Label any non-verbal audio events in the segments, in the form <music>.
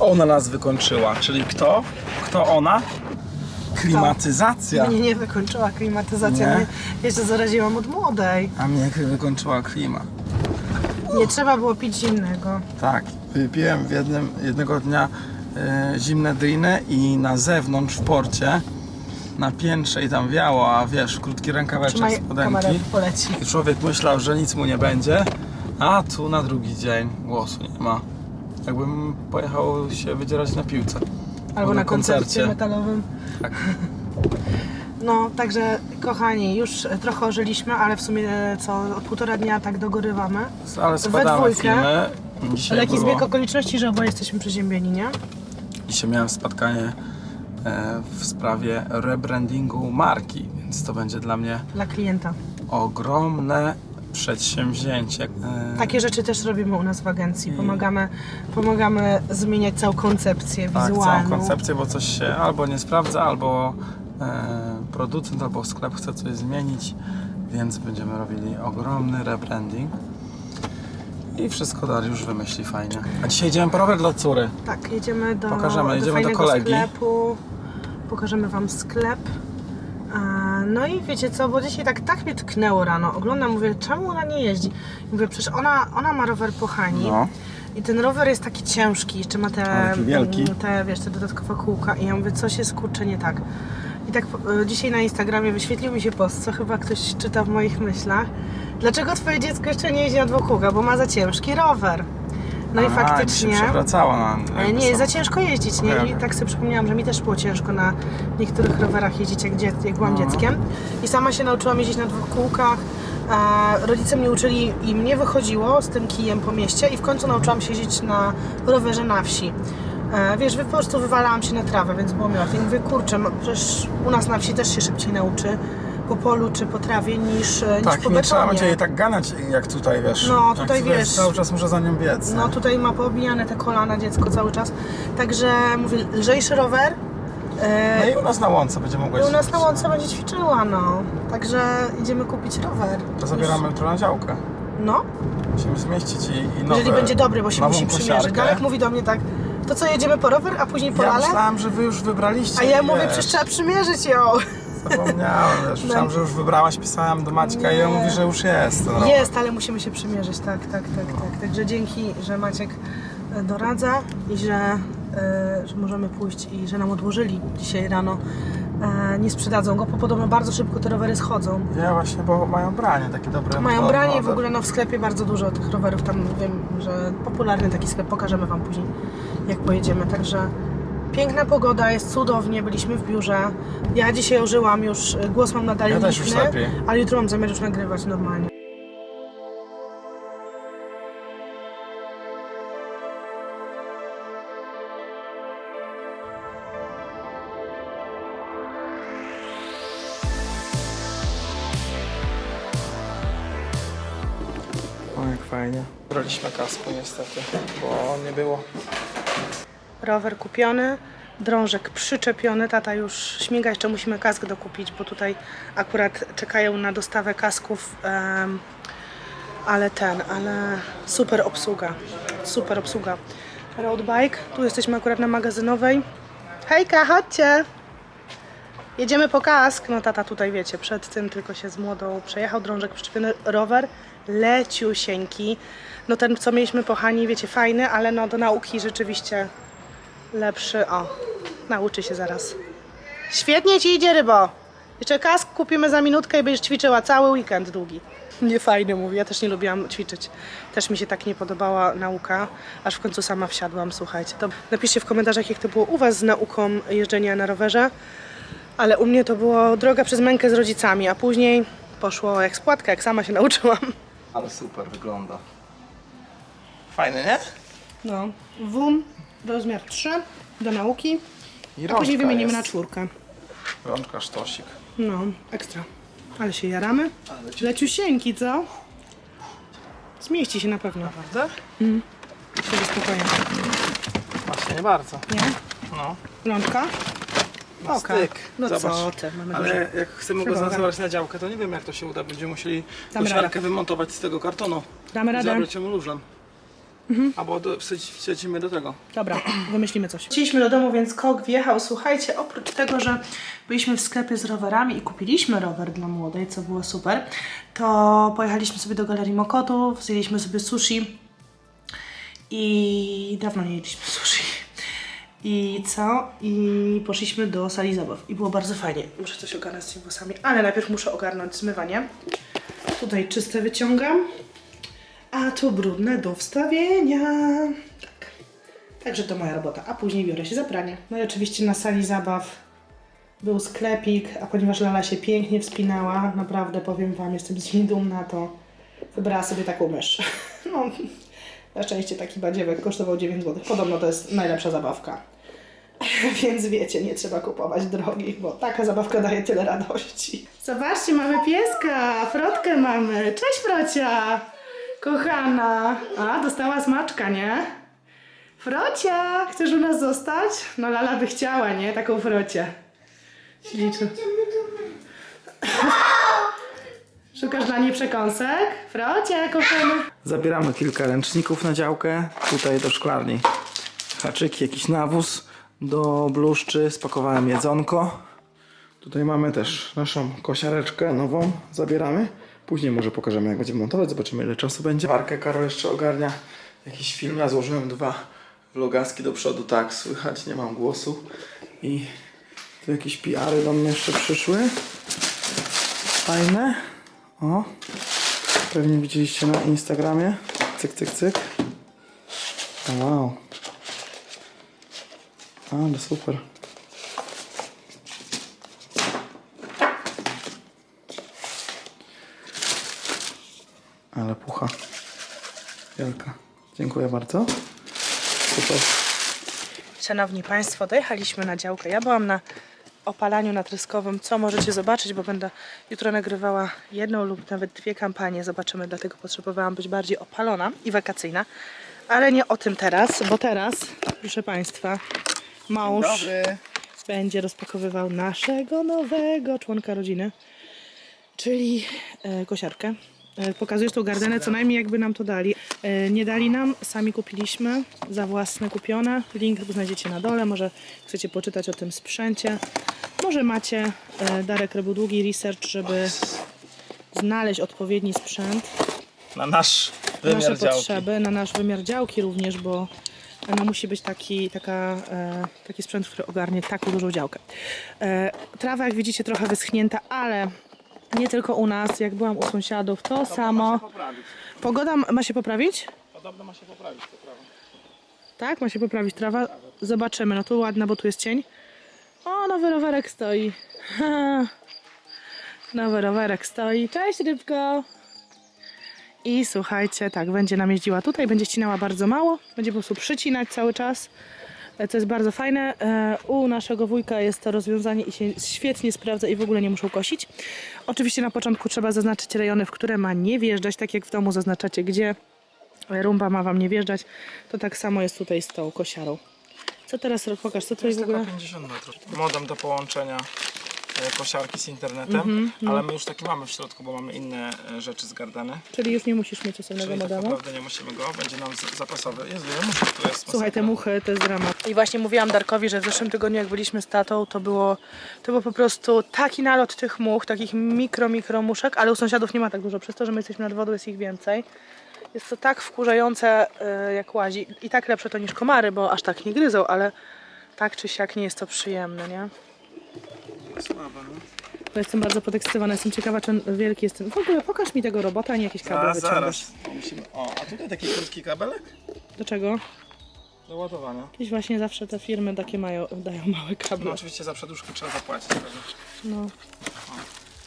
Ona nas wykończyła, czyli kto? Kto ona? Klimatyzacja. Mnie nie wykończyła klimatyzacja, Nie? mnie jeszcze zaraziłam od młodej. A mnie wykończyła klima. Nie trzeba było pić zimnego. Tak, wypiłem w jednym, jednego dnia e, zimne dyny i na zewnątrz w porcie na piętrze i tam wiało, a wiesz, krótki rękaweczek spodenki. poleci. I człowiek myślał, że nic mu nie będzie, a tu na drugi dzień głosu nie ma. Jakbym pojechał się wydzierać na piłce. Albo na koncercie metalowym. Tak. <laughs> No, także kochani, już trochę ożyliśmy, ale w sumie co, od półtora dnia tak dogorywamy. Ale składamy dwójkę. filmy. Dzisiaj, Ale jaki było, zbieg okoliczności, że oboje jesteśmy przeziębieni, nie? dzisiaj miałem spotkanie e, w sprawie rebrandingu marki, więc to będzie dla mnie Dla klienta. ogromne przedsięwzięcie. E, Takie rzeczy też robimy u nas w agencji. Pomagamy, pomagamy zmieniać całą koncepcję tak, całą wizualną. koncepcję, bo coś się albo nie sprawdza, albo e, producent, albo sklep chce coś zmienić, więc będziemy robili ogromny rebranding. I wszystko Dariusz wymyśli fajnie. A dzisiaj idziemy po rower dla córy. Tak, jedziemy do, Pokażemy, do jedziemy do fajnego kolegi. sklepu. Pokażemy Wam sklep. No i wiecie co, bo dzisiaj tak, tak mnie tknęło rano. Oglądam, mówię, czemu ona nie jeździ? Mówię, przecież ona, ona ma rower po Hani. No. I ten rower jest taki ciężki, jeszcze ma te, taki wielki. te, wiesz, te dodatkowe kółka. I ja mówię, coś jest kurczę nie tak. I tak e, dzisiaj na Instagramie wyświetlił mi się post, co chyba ktoś czyta w moich myślach. Dlaczego twoje dziecko jeszcze nie jeździ na dwóch? Bo ma za ciężki rower. No i Aha, faktycznie. się przewracała na. Jakby nie, są- za ciężko jeździć, nie? Okej, I tak sobie przypomniałam, że mi też było ciężko na niektórych rowerach jeździć, jak, dzie- jak byłam No. dzieckiem. I sama się nauczyłam jeździć na dwóch kółkach. A rodzice mnie uczyli i mnie wychodziło z tym kijem po mieście i w końcu nauczyłam się jeździć na rowerze na wsi. E, wiesz, wy- po prostu wywalałam się na trawę, więc było mi łatwiej. I Mówię, kurczę, no przecież u nas na wsi też się szybciej nauczy po polu czy po trawie niż, e, niż Tak, po nie trzeba będzie jej tak ganać jak tutaj, wiesz. No, Jak tutaj wiesz. Cały czas muszę za nią biec. No tutaj ma poobijane te kolana dziecko cały czas. Także mówię, lżejszy rower. E, No i u nas na łące będzie mogła I u nas na łące będzie ćwiczyła, no. Także idziemy kupić rower. To zabieramy jutro na działkę. No, Musimy zmieścić i, i nowe, jeżeli będzie dobry, bo się musi przymierzyć. kosiarkę. Darek mówi do mnie tak, to co, jedziemy po rower, a później po Ja lalę? myślałem, że wy już wybraliście. A ja mówię, przecież trzeba przymierzyć ją. Zapomniałem, wiesz, myślałem, że już wybrałaś, pisałem do Maćka i on mówi, że już jest ten rower. Jest, ale musimy się przymierzyć, tak, tak, tak, tak. Także dzięki, że Maciek e, doradza i że, e, że możemy pójść i że nam odłożyli dzisiaj rano. E, nie sprzedadzą go, bo podobno bardzo szybko te rowery schodzą. Ja właśnie, bo mają branie takie dobre. Mają no, branie i no, w ogóle no, w sklepie bardzo dużo tych rowerów. Tam wiem, że popularny taki sklep. Pokażemy Wam później, jak pojedziemy. Także piękna pogoda, jest cudownie. Byliśmy w biurze. Ja dzisiaj ożyłam już, y, głos mam nadal Ja też już liczny, lepiej. ale jutro mam zamiar już nagrywać normalnie. O, jak fajnie. Braliśmy kasku niestety, bo nie było. Rower kupiony, drążek przyczepiony. Tata już śmiga, jeszcze musimy kask dokupić, bo tutaj akurat czekają na dostawę kasków. ale ten, ale super obsługa. Super obsługa. Roadbike. Tu jesteśmy akurat na magazynowej. Hejka, chodźcie! Jedziemy po kask. No tata tutaj wiecie, przed tym tylko się z młodą przejechał drążek przyczepiony rower leciusieńki. No ten co mieliśmy po Hani, wiecie, fajny, ale no do nauki rzeczywiście lepszy. O, nauczy się zaraz. Świetnie ci idzie rybo. Jeszcze kask kupimy za minutkę i będziesz ćwiczyła cały weekend długi. Nie fajny mówi, ja też nie lubiłam ćwiczyć. Też mi się tak nie podobała nauka, aż w końcu sama wsiadłam, słuchajcie. To napiszcie w komentarzach, jak to było u Was z nauką jeżdżenia na rowerze. Ale u mnie to było droga przez mękę z rodzicami, a później poszło jak spłatka, jak sama się <laughs> nauczyłam. Ale super wygląda. Fajny, nie? No, WUM, rozmiar 3 do nauki, I a później wymienimy jest. na czwórkę. Rączka sztosik. No, ekstra. Ale się jaramy. Ale ci- Leciusieńki, co? Zmieści się na pewno. Naprawdę? Sobie spokojnie. Właśnie nie bardzo. Nie? No. Rączka? Oka. styk. No Zobacz. co ty, mamy Ale duże. jak chcemy go zaznaczyć na działkę, to nie wiem jak to się uda. Będziemy musieli Damy kosiarkę radę. wymontować z tego kartonu. Damy I radę. Zabrać ją lóżem. Albo do, wsadzimy do tego. Dobra, <clears throat> wymyślimy coś. Wróciliśmy do domu, więc kok wjechał. Słuchajcie, oprócz tego, że byliśmy w sklepie z rowerami i kupiliśmy rower dla młodej, co było super, to pojechaliśmy sobie do Galerii Mokotów, zjedliśmy sobie sushi i dawno nie jedliśmy <laughs> sushi. I co? I poszliśmy do sali zabaw. I było bardzo fajnie. Muszę coś ogarnąć z tymi włosami, ale najpierw muszę ogarnąć zmywanie. Tutaj czyste wyciągam, a tu brudne do wstawienia. Tak. Także to moja robota, a później biorę się za pranie. No i oczywiście na sali zabaw był sklepik, a ponieważ Lala się pięknie wspinała, naprawdę powiem Wam, jestem z niej dumna, to wybrała sobie taką mysz. <laughs> No, na szczęście taki badziewek kosztował 9 zł. Podobno to jest najlepsza zabawka. <laughs> Więc wiecie, nie trzeba kupować drogich, bo taka zabawka daje tyle radości. Zobaczcie, mamy pieska, Frotkę mamy. Cześć Frocia! Kochana. A, dostała smaczka, nie? Frocia, chcesz u nas zostać? No Lala by chciała, nie? Taką Frocię. Śliczną. <laughs> Szukasz dla niej przekąsek? Frocia, kochana. Zabieramy kilka ręczników na działkę, tutaj do szklarni. Haczyki, jakiś nawóz do bluszczy, spakowałem jedzonko. Tutaj mamy też naszą kosiareczkę nową, zabieramy. Później może pokażemy jak będziemy montować, zobaczymy ile czasu będzie. Warkę Karol jeszcze ogarnia jakiś film, ja złożyłem dwa vlogaski do przodu, tak, słychać, nie mam głosu. I tu jakieś PR-y do mnie jeszcze przyszły. Fajne. O, Pewnie widzieliście na Instagramie. Cyk, cyk, cyk. Wow. Ale super. Ale pucha. Wielka. Dziękuję bardzo. Super. Szanowni Państwo, dojechaliśmy na działkę. Ja byłam na opalaniu natryskowym, co możecie zobaczyć, bo będę jutro nagrywała jedną lub nawet dwie kampanie. Zobaczymy, dlatego potrzebowałam być bardziej opalona i wakacyjna. Ale nie o tym teraz, bo teraz, proszę Państwa, mąż będzie rozpakowywał naszego nowego członka rodziny, czyli e, kosiarkę. E, pokazujesz tą gardenę, co najmniej jakby nam to dali. E, nie dali nam, sami kupiliśmy za własne kupione. Link znajdziecie na dole, może chcecie poczytać o tym sprzęcie. Może macie, e, Darek robił długi research, żeby znaleźć odpowiedni sprzęt Na nasz na nasze potrzeby, na nasz wymiar działki również, bo no, musi być taki, taka, e, taki sprzęt, który ogarnie taką dużą działkę. E, trawa, jak widzicie, trochę wyschnięta, ale nie tylko u nas. Jak byłam u sąsiadów, to samo. Pogoda m- ma się poprawić? Podobno ma się poprawić to prawo. Tak, ma się poprawić trawa. Zobaczymy. No tu ładna, bo tu jest cień. O, nowy rowerek stoi. <laughs> Nowy rowerek stoi. Cześć, rybko. I słuchajcie, tak, będzie nam jeździła tutaj, będzie ścinała bardzo mało, będzie po prostu przycinać cały czas, co jest bardzo fajne. E, U naszego wujka jest to rozwiązanie i się świetnie sprawdza i w ogóle nie muszą kosić. Oczywiście na początku trzeba zaznaczyć rejony, w które ma nie wjeżdżać, tak jak w domu zaznaczacie, gdzie rumba ma wam nie wjeżdżać, to tak samo jest tutaj z tą kosiarą. Co teraz, pokaż, co tutaj w ogóle... 50 metrów. Modem do połączenia kosiarki z internetem, ale my już taki mamy w środku, bo mamy inne e, rzeczy z Gardeny. Czyli już nie musisz mieć osobnego Czyli tak modemu. naprawdę nie musimy go, będzie nam z- zapasowy. Jezu, ja muszę, tu jest Słuchaj, te masakra. muchy to jest dramat. I właśnie mówiłam Darkowi, że w zeszłym tygodniu jak byliśmy z tatą, to było, to było po prostu taki nalot tych much, takich mikro, mikro muszek, ale u sąsiadów nie ma tak dużo, przez to, że my jesteśmy nad wodą, jest ich więcej. Jest to tak wkurzające, y, jak łazi. I tak lepsze to niż komary, bo aż tak nie gryzą, ale tak czy siak nie jest to przyjemne, nie? Słabe, no. Bo jestem bardzo podekscytowana, jestem ciekawa, czy on wielki jest ten. W ogóle pokaż mi tego robota, a nie jakieś kable Zaraz, wyciągasz. zaraz. Musimy... O, a tutaj taki krótki kabelek Do czego? do ładowania. Jakieś właśnie zawsze te firmy takie mają, dają małe No kable. oczywiście za przedłużkę trzeba zapłacić. prawda? No,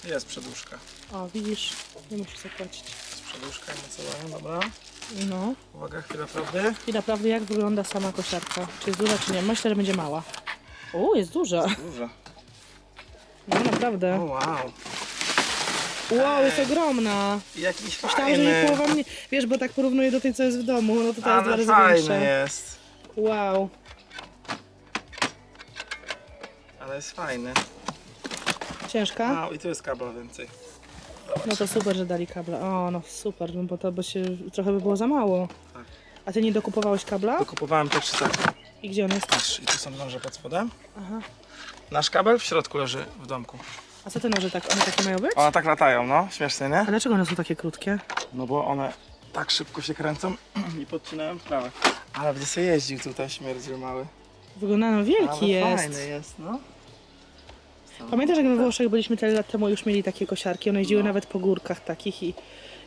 Jest przedłużka. o widzisz, nie musisz zapłacić. Jest przedłużka i mocowanie, dobra. No. Uwaga, chwila prawdy. I naprawdę jak wygląda sama kosiarka? Czy jest duża, czy nie? Myślę, że będzie mała. O, jest duża. Duża. No O naprawdę. wow. Wow, jest ogromna. Jakiś Myślałam, że fajny. połowa mnie... Wiesz, bo tak porównuję do tej, co jest w domu. No to ta jest dwa Ale razy fajny większa. jest. Wow. Ale jest fajny. Ciężka? A, i tu jest kabla więcej. No to super, że dali kable. O, no super, no bo to by się trochę by było za mało. Tak. A ty nie dokupowałeś kabla? Dokupowałem też tak. I gdzie on jest? Patrz, i tu są noże pod spodem. Aha. Nasz kabel w środku leży w domku. A co te noże tak? One takie mają być? One tak latają, no. Śmiesznie, nie? A dlaczego one są takie krótkie? No bo one tak szybko się kręcą <clears throat> i podcinają sprawę. Ale będzie sobie jeździł tutaj śmierdziel mały. Wygląda no Ale wielki jest. fajny jest, no. Pamiętasz jak we Włoszech byliśmy tyle lat temu już mieli takie kosiarki, one jeździły No. nawet po górkach takich i,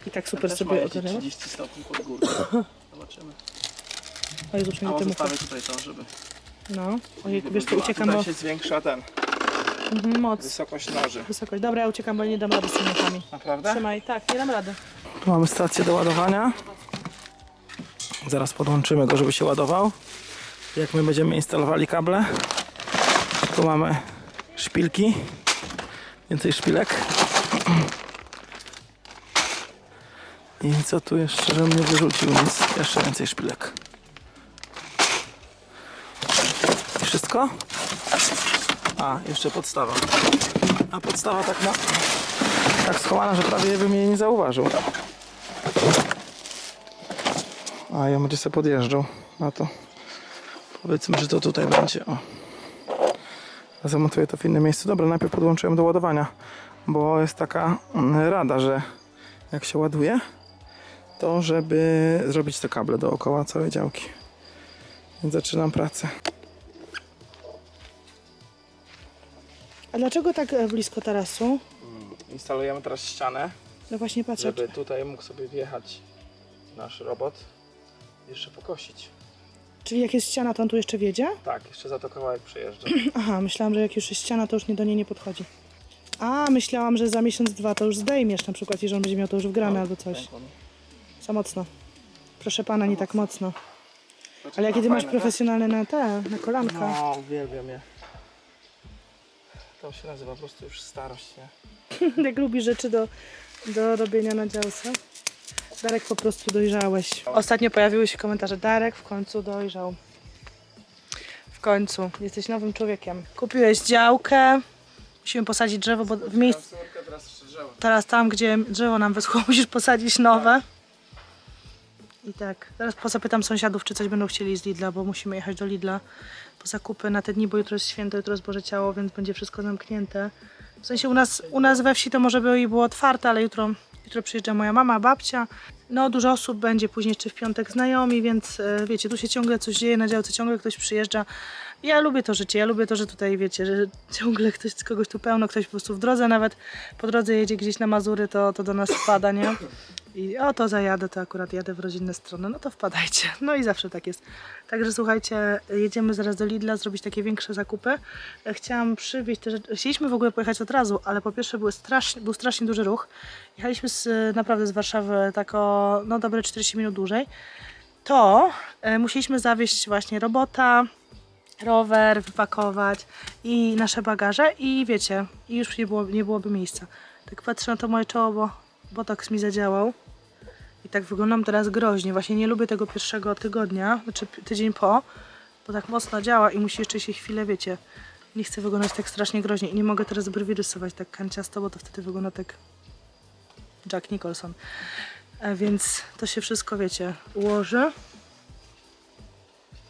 i tak super Też sobie jakieś ogarniały. 30 stopni pod górkę. <clears throat> Zobaczymy. O Jezu, A przynajmniej on temu. zostawię tutaj to, żeby... No, ojej, wiesz żeby uciekam, tutaj bo... się zwiększa ten, Mhm, moc. wysokość noży. Wysokość. Dobra, ja uciekam, bo nie dam rady z tymi nogami. Naprawdę? Trzymaj, tak, nie dam rady. Tu mamy stację do ładowania. Zaraz podłączymy go, żeby się ładował. Jak my będziemy instalowali kable. Tu mamy szpilki. Więcej szpilek. I co tu jeszcze, żebym nie wyrzucił nic. Jeszcze więcej szpilek. Wszystko? A, jeszcze podstawa. A podstawa tak na... Tak schowana, że prawie bym jej nie zauważył. A ja będzie sobie podjeżdżał na to. Powiedzmy, że to tutaj będzie. O. Zamontuję to w innym miejscu. Dobra, najpierw podłączyłem do ładowania, bo jest taka mm, rada, że jak się ładuje, to żeby zrobić te kable dookoła całej działki. Więc zaczynam pracę. A dlaczego tak e, blisko tarasu? Instalujemy teraz ścianę, No właśnie patrzę. żeby tutaj mógł sobie wjechać nasz robot. Jeszcze pokosić. Czyli jak jest ściana, to on tu jeszcze wiedzie? Tak, jeszcze za to kawałek przejeżdża. <clears throat> Aha, myślałam, że jak już jest ściana, to już nie do niej nie podchodzi. A, myślałam, że za miesiąc, dwa to już zdejmiesz na przykład i że on będzie miał to już wgrane albo coś. Za mocno. Proszę pana, nie tak mocno. Ale jakie ty masz profesjonalne na te, na kolanka. No, uwielbiam je. To się nazywa po prostu już starość, nie? <laughs> Jak lubi rzeczy do, do robienia na działce. Darek, po prostu dojrzałeś. Ostatnio pojawiły się komentarze. Darek w końcu dojrzał. W końcu. Jesteś nowym człowiekiem. Kupiłeś działkę. Musimy posadzić drzewo, bo w miejscu... teraz jeszcze drzewo. Teraz tam, gdzie drzewo nam wyschło, <laughs> musisz posadzić nowe. I tak, teraz pozapytam sąsiadów, czy coś będą chcieli z Lidla, bo musimy jechać do Lidla po zakupy na te dni, bo jutro jest święto, jutro jest Boże Ciało, więc będzie wszystko zamknięte. W sensie u nas, u nas we wsi to może by i było otwarte, ale jutro, jutro przyjeżdża moja mama, babcia. No dużo osób będzie, później jeszcze w piątek znajomi, więc e, wiecie, tu się ciągle coś dzieje na działce, ciągle ktoś przyjeżdża. Ja lubię to życie, ja lubię to, że tutaj wiecie, że ciągle ktoś, kogoś tu pełno, ktoś po prostu w drodze nawet po drodze jedzie gdzieś na Mazury, to, to do nas wpada, nie? I o to zajadę, to akurat jadę w rodzinne strony, no to wpadajcie. No i zawsze tak jest. Także słuchajcie, jedziemy zaraz do Lidla zrobić takie większe zakupy. Chciałam przywieźć te rzeczy. Chcieliśmy w ogóle pojechać od razu, ale po pierwsze były strasznie, był strasznie duży ruch. Jechaliśmy z, naprawdę z Warszawy tak o no dobre 40 minut dłużej. To e, musieliśmy zawieźć właśnie robota, rower, wypakować i nasze bagaże i wiecie, i już nie, było, nie byłoby miejsca. Tak patrzę na to moje czoło, bo botoks mi zadziałał. Tak wyglądam teraz groźnie. Właśnie nie lubię tego pierwszego tygodnia, znaczy tydzień po, bo tak mocno działa i musi jeszcze się chwilę, wiecie, nie chcę wyglądać tak strasznie groźnie i nie mogę teraz brwi rysować tak kanciasto, bo to wtedy wygląda tak Jack Nicholson. E, więc to się wszystko, wiecie, ułoży.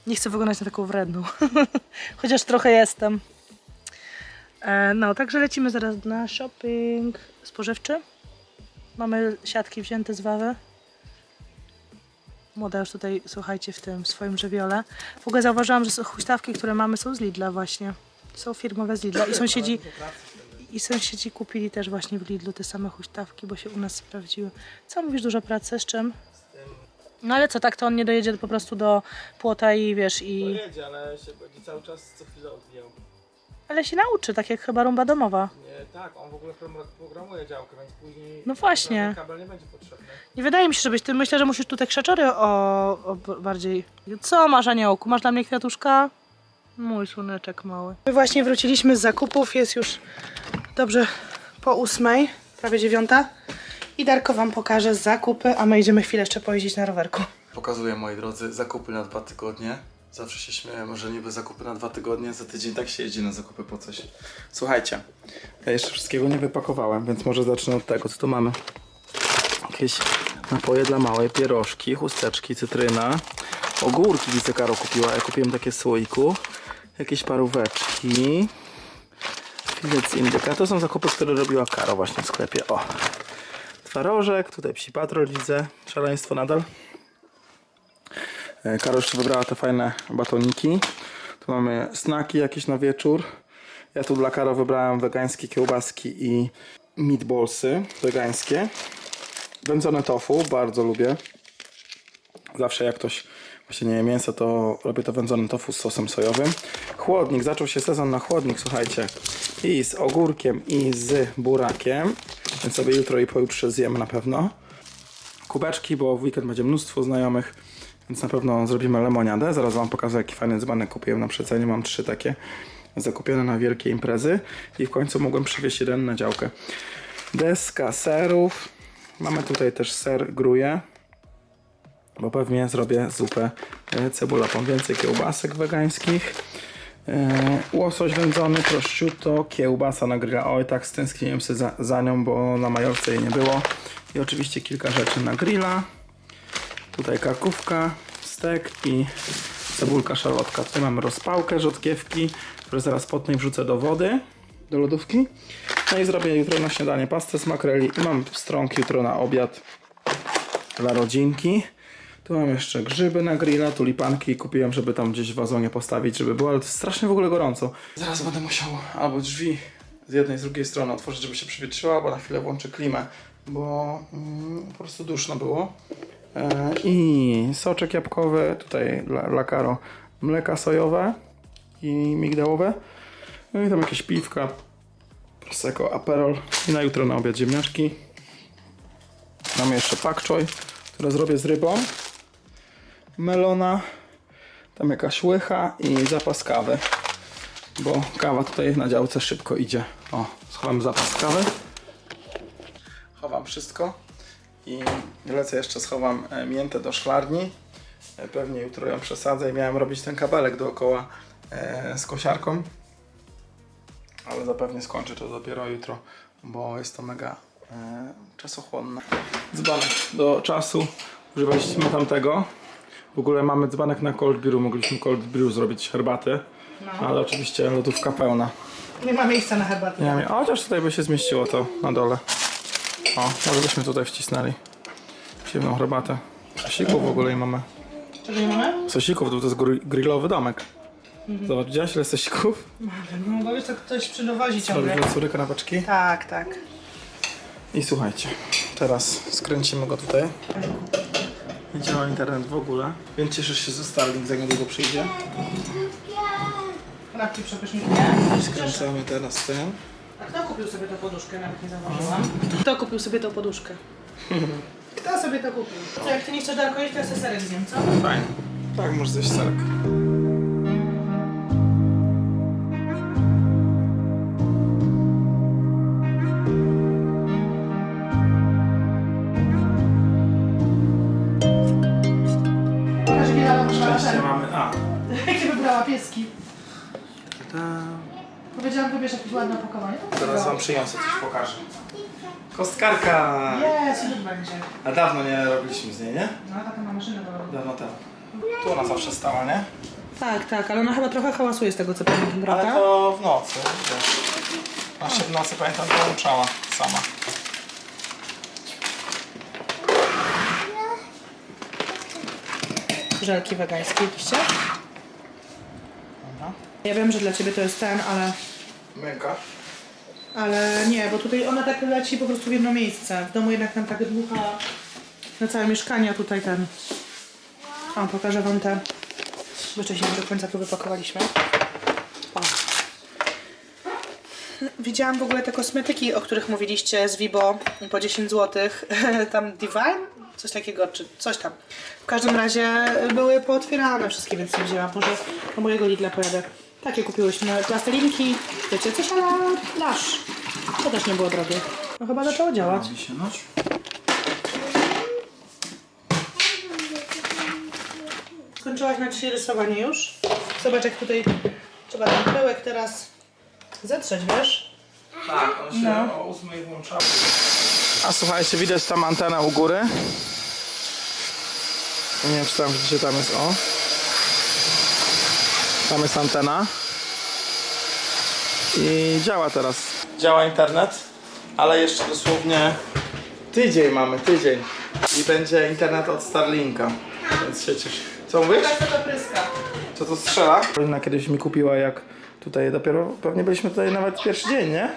Nie chcę wyglądać na taką wredną. <laughs> Chociaż trochę jestem. E, no, także lecimy zaraz na shopping spożywczy. Mamy siatki wzięte z Wawy. Młoda już tutaj, słuchajcie, w tym swoim żywiole. W ogóle zauważyłam, że huśtawki, które mamy są z Lidla właśnie. Są firmowe z Lidla i sąsiedzi, i sąsiedzi kupili też właśnie w Lidlu te same huśtawki, bo się u nas sprawdziły. Co mówisz, dużo pracy, z czym? No ale co, tak to on nie dojedzie po prostu do płota i wiesz, i... jedzie, ale się będzie cały czas co chwilę odbijał. Ale się nauczy, tak jak chyba rumba domowa. Nie, tak, on w ogóle pro- programuje działkę, więc później No właśnie. kabel nie będzie potrzebny. Nie wydaje mi się, żebyś ty myślę, że musisz tu te krzaczory o, o b- bardziej. Co masz aniołku? Masz dla mnie kwiatuszka? Mój słoneczek mały. My właśnie wróciliśmy z zakupów, jest już dobrze po ósmej, prawie dziewiąta. I Darko wam pokaże zakupy, a my idziemy chwilę jeszcze pojeździć na rowerku. Pokazuję, moi drodzy, zakupy na dwa tygodnie. Zawsze się śmieję, że niby zakupy na dwa tygodnie, za tydzień tak się jedzie na zakupy po coś. Słuchajcie, ja jeszcze wszystkiego nie wypakowałem, więc może zacznę od tego, co tu mamy. Jakieś napoje dla małej, pierożki, chusteczki, cytryna. Ogórki widzę Karo kupiła, ja kupiłem takie słoiku. Jakieś paróweczki. Filet z indyka. To są zakupy, które robiła Karo właśnie w sklepie. O. Twarożek, tutaj psi patrol widzę. Szaleństwo nadal. E, Karo jeszcze wybrała te fajne batoniki. Tu mamy snaki jakieś na wieczór. Ja tu dla Karo wybrałem wegańskie kiełbaski i meatballsy wegańskie. Wędzone tofu, bardzo lubię. Zawsze jak ktoś właśnie nie je mięso, to robię to wędzone tofu z sosem sojowym. Chłodnik, zaczął się sezon na chłodnik, słuchajcie. I z ogórkiem, i z burakiem. Więc sobie jutro i pojutrze zjemy na pewno. Kubeczki, bo w weekend będzie mnóstwo znajomych. Więc na pewno zrobimy lemoniadę. Zaraz wam pokażę jaki fajny dzbanek kupiłem na przecenie. Mam trzy takie zakupione na wielkie imprezy. I w końcu mogłem przywieźć jeden na działkę. Deska serów. Mamy tutaj też ser gruje bo pewnie zrobię zupę e, cebulapą. Więcej kiełbasek wegańskich. E, łosoś wędzony, prosciutto, kiełbasa na grilla. Oj, tak stęskniłem się za, za nią, bo na Majorce jej nie było. I oczywiście kilka rzeczy na grilla. Tutaj karkówka, stek i cebulka szalotka. Tutaj mamy rozpałkę, rzodkiewki, które zaraz potnę i wrzucę do wody, do lodówki. No i zrobię jutro na śniadanie pastę z makreli i mam strąg jutro na obiad dla rodzinki. Tu mam jeszcze grzyby na grilla, tulipanki kupiłem, żeby tam gdzieś w wazonie postawić, żeby było, ale to jest strasznie w ogóle gorąco. Zaraz będę musiał albo drzwi z jednej, z drugiej strony otworzyć, żeby się przywietrzyło, albo na chwilę włączę klimę, bo mm, po prostu duszno było. E, I soczek jabłkowy, tutaj dla, Karo mleka sojowe i migdałowe. No i tam jakieś piwka, prosecco, aperol i na jutro na obiad ziemniaczki. Mamy jeszcze pak choi, które zrobię z rybą. Melona, tam jakaś łycha i zapas kawy. Bo kawa tutaj na działce szybko idzie. O, schowam zapas kawy. Chowam wszystko. I lecę jeszcze schowam e, miętę do szklarni. E, Pewnie jutro ją przesadzę i miałem robić ten kabelek dookoła e, z kosiarką. Ale zapewne skończę to dopiero jutro, bo jest to mega czasochłonne. Dzbanek do czasu. Używaliśmy tamtego. W ogóle mamy dzbanek na cold brew. Mogliśmy cold brew zrobić herbaty. Ale oczywiście lodówka pełna. Nie ma miejsca na herbatę. Nie wiem, a chociaż tutaj by się zmieściło to na dole. O, może byśmy tutaj wcisnęli. Zimną herbatę. Sosików w ogóle i mamy. Czego nie mamy? Sosików, to, to jest gry- grillowy domek. Zobacz, widziałeś ile sosików? No bo wiesz, to ktoś przynowozi ciągle. Robimy córy kanapeczki. Tak, tak. I słuchajcie, teraz skręcimy go tutaj. Nie działa internet w ogóle, więc cieszysz się, że Starlink za niedługo przyjdzie. Kanapki przepysznikie. nie? Skręcamy teraz ten. A kto kupił sobie tą poduszkę? Nawet nie zauważyłam. Kto kupił sobie tą poduszkę? <laughs> Kto sobie to kupił? Co, jak ty nie chcesz daleko to ja sobie serek zjem, co? Fajnie. Tak, możesz zjeść serek. Pokaż, jakie dała Szczęście mamy... A. <laughs> Jakie wybrała pieski. Ta. Powiedziałam, wybierz jakieś ładne opakowanie. To Teraz wam przyniosę, coś pokażę. Kostkarka! Jest, już będzie. A dawno nie robiliśmy z niej, nie? No, taka ma maszynę do roboty. Dawno temu. Tu ona zawsze stała, nie? Tak, tak, ale ona chyba trochę hałasuje z tego, co pamiętam, Ale prawda? to w nocy, wiesz. Ona się w nocy, pamiętam, połączała sama. Żelki wegańskie jakieście? Ja wiem, że dla ciebie to jest ten, ale... Myka. Ale nie, bo tutaj ona tak leci po prostu w jedno miejsce. W domu jednak nam tak dmucha na całe mieszkanie, a tutaj ten... O, pokażę wam te... Bo wcześniej nie do końca tu wypakowaliśmy. O. Widziałam w ogóle te kosmetyki, o których mówiliście z Vibo po 10 zł. <laughs> tam Divine? Coś takiego, czy coś tam. W każdym razie były pootwierane wszystkie, więc nie wzięłam. Może do mojego Lidla pojadę. Takie kupiłyśmy plastelinki. Wiecie coś, ale lasz. To też nie było drogie. No chyba zaczęło działać. Robi się nóż. Skończyłaś na dzisiaj rysowanie już? Zobacz jak tutaj trzeba ten pyłek teraz zetrzeć, wiesz? Tak, on się No. o 8 włączał. A słuchajcie, widać tam antenę u góry. Nie wiem, czy tam widzicie, tam jest o. Tam jest antena. I działa teraz. Działa internet, ale jeszcze dosłownie tydzień mamy, tydzień. I będzie internet od Starlinka. Więc się cieszę. Co mówisz? to pryska. Co to strzela? Karolina kiedyś mi kupiła, jak tutaj dopiero, pewnie byliśmy tutaj nawet pierwszy dzień, nie?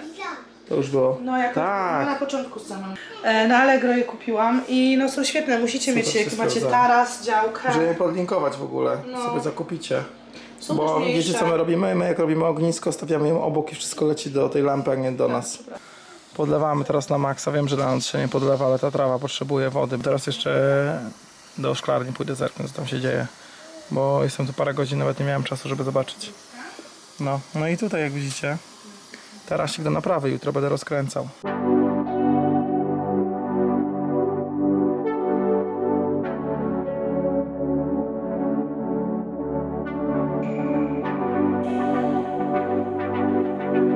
To już było. No, jak tak. na początku samym. E, na Allegro je kupiłam i no są świetne. Musicie mieć, się jak macie sprawdza. taras, działkę. Możemy podlinkować w ogóle, No. sobie zakupicie. Są Bo też mniejsze. wiecie co my robimy? My jak robimy ognisko, stawiamy ją obok i wszystko leci do tej lampy, a nie do nas. Podlewamy teraz na maksa. Wiem, że na noc się nie podlewa, ale ta trawa potrzebuje wody. Teraz jeszcze do szklarni pójdę zerknąć, co tam się dzieje. Bo jestem tu parę godzin, nawet nie miałem czasu, żeby zobaczyć. No, no i tutaj jak widzicie, tarasik do naprawy. Jutro będę rozkręcał.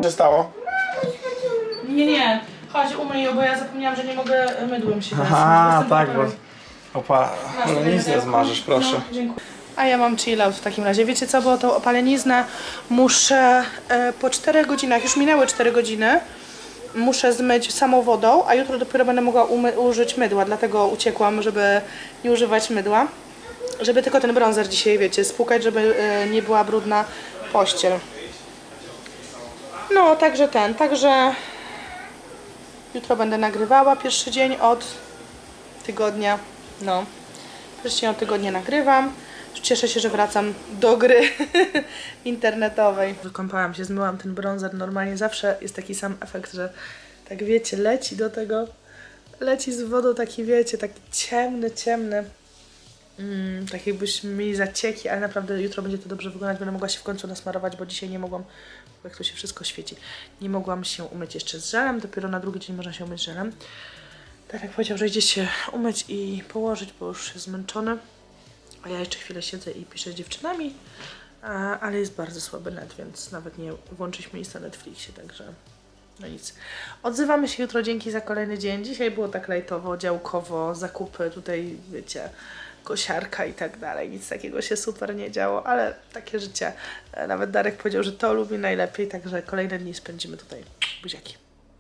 Co się stało? Nie, nie. Chodź, umyj bo ja zapomniałam, że nie mogę mydłem się teraz. Aha, tak, bo... Opa, no zmarzysz, proszę. No. A ja mam chill out w takim razie. Wiecie co, bo tą opaleniznę muszę e, po 4 godzinach, już minęły 4 godziny, muszę zmyć samą wodą, a jutro dopiero będę mogła użyć mydła, dlatego uciekłam, żeby nie używać mydła. Żeby tylko ten bronzer dzisiaj, wiecie, spłukać, żeby e, nie była brudna pościel. No, także ten, także jutro będę nagrywała pierwszy dzień od tygodnia. No, dzień od tygodnia nagrywam. Cieszę się, że wracam do gry <laughs> internetowej. Wykąpałam się, zmyłam ten bronzer. Normalnie zawsze jest taki sam efekt, że tak wiecie, leci do tego, leci z wodą taki wiecie, taki ciemny, ciemny. Mm, tak jakbyśmy mieli zacieki, ale naprawdę jutro będzie to dobrze wyglądać. Będę mogła się w końcu nasmarować, bo dzisiaj nie mogłam, jak to się wszystko świeci, nie mogłam się umyć jeszcze z żelem. Dopiero na drugi dzień można się umyć żelem. Tak jak powiedział, że idzie się umyć i położyć, bo już jest zmęczony. A ja jeszcze chwilę siedzę i piszę z dziewczynami, a, ale jest bardzo słaby net, więc nawet nie włączyliśmy nic na Netflixie, także no nic. Odzywamy się jutro, dzięki za kolejny dzień. Dzisiaj było tak lajtowo, działkowo, zakupy, tutaj wiecie, kosiarka i tak dalej. Nic takiego się super nie działo, ale takie życie. E, Nawet Darek powiedział, że to lubi najlepiej, także kolejne dni spędzimy tutaj. Buziaki.